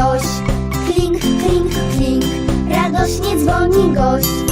ktoś Kling, kling, kling, radośnie dzwoni gość.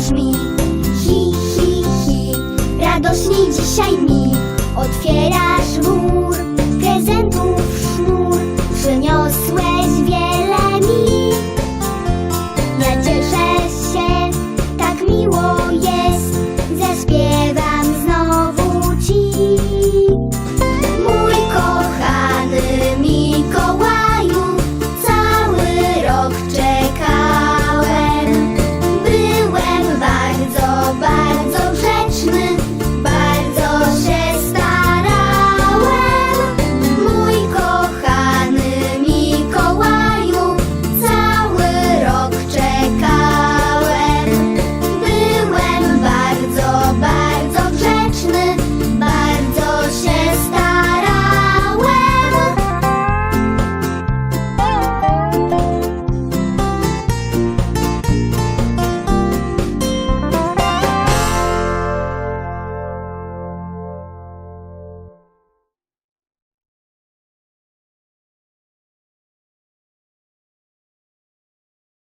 brzmi. Hi, hi, hi, radośnie dzisiaj mi otwierasz łódź